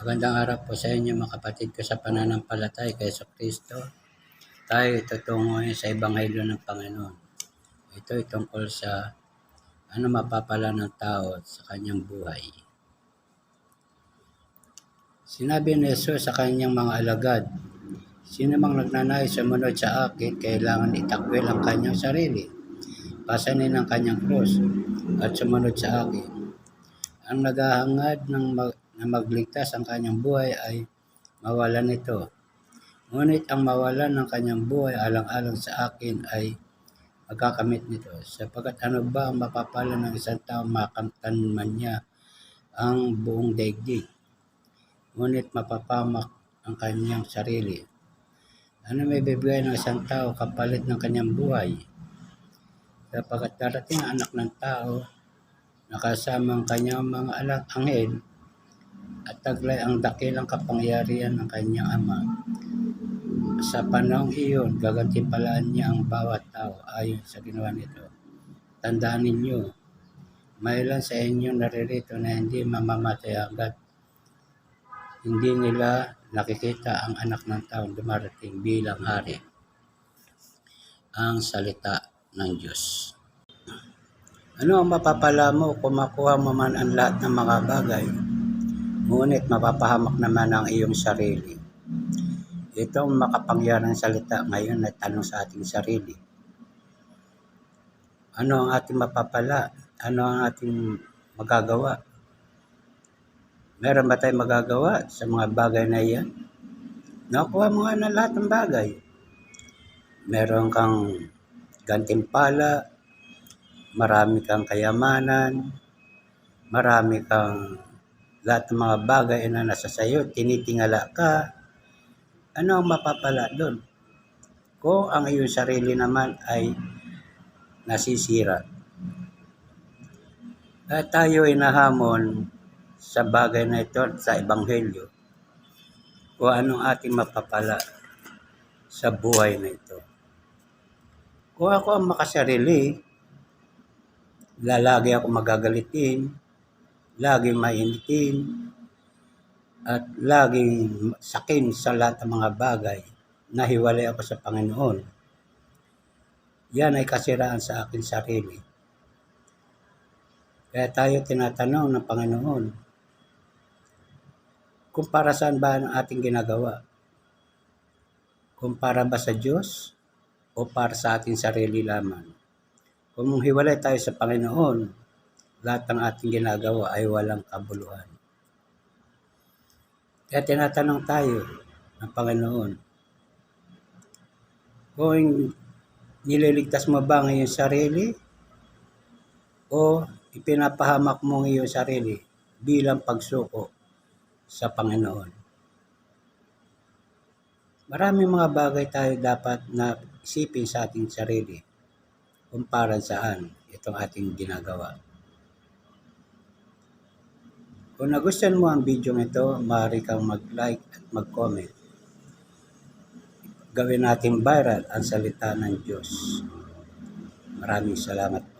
Magandang araw po sa inyo mga kapatid ko sa pananampalatay kay Yeso Kristo. Tayo tutungo ngayon sa Ebanghelyo ng Panginoon. Ito ay tungkol sa ano mapapala ng tao sa kanyang buhay. Sinabi ni Jesus sa kanyang mga alagad, Sino mang nagnanais sumunod sa akin, kailangan itakwil ang kanyang sarili. Pasanin ang kanyang krus at sumunod sa akin. Ang naghahangad ng mag- na magligtas ang kanyang buhay ay mawalan nito. Ngunit ang mawalan ng kanyang buhay alang-alang sa akin ay magkakamit nito. Sapagkat ano ba ang mapapala ng isang tao makamtan man niya ang buong daigdig. Ngunit mapapamak ang kanyang sarili. Ano may bibigay ng isang tao kapalit ng kanyang buhay? Sapagkat darating ang anak ng tao nakasama ang kanyang mga anak anghel at taglay ang dakilang kapangyarihan ng kanyang ama. Sa panahong iyon, gagantimpalaan niya ang bawat tao ayon sa ginawa nito. Tandaan ninyo, may ilan sa inyo naririto na hindi mamamatay agad. Hindi nila nakikita ang anak ng taong dumarating bilang hari. Ang salita ng Diyos. Ano ang mapapala mo kung makuha mo man ang lahat ng mga bagay ngunit mapapahamak naman ang iyong sarili. Ito ang makapangyarang salita ngayon na tanong sa ating sarili. Ano ang ating mapapala? Ano ang ating magagawa? Meron ba tayong magagawa sa mga bagay na iyan? Nakuha mo nga na lahat ng bagay. Meron kang gantimpala, marami kang kayamanan, marami kang lahat ng mga bagay na nasa sayo, tinitingala ka, ano ang mapapala doon? Kung ang iyong sarili naman ay nasisira. At tayo ay nahamon sa bagay na ito sa Ebanghelyo kung anong ating mapapala sa buhay na ito. Kung ako ang makasarili, lalagi ako magagalitin, laging mainitin, at laging sakin sa lahat ng mga bagay na hiwalay ako sa Panginoon. Yan ay kasiraan sa akin sarili. Kaya tayo tinatanong ng Panginoon, kung para saan ba ang ating ginagawa? Kung para ba sa Diyos o para sa ating sarili lamang? Kung hiwalay tayo sa Panginoon, lahat ng ating ginagawa ay walang kabuluhan. Kaya tinatanong tayo ng Panginoon, kung nililigtas mo ba ang iyong sarili o ipinapahamak mo ang iyong sarili bilang pagsuko sa Panginoon. Maraming mga bagay tayo dapat na isipin sa ating sarili kung para saan itong ating ginagawa. Kung nagustuhan mo ang video ito, maaari kang mag-like at mag-comment. Gawin natin viral ang salita ng Diyos. Maraming salamat po.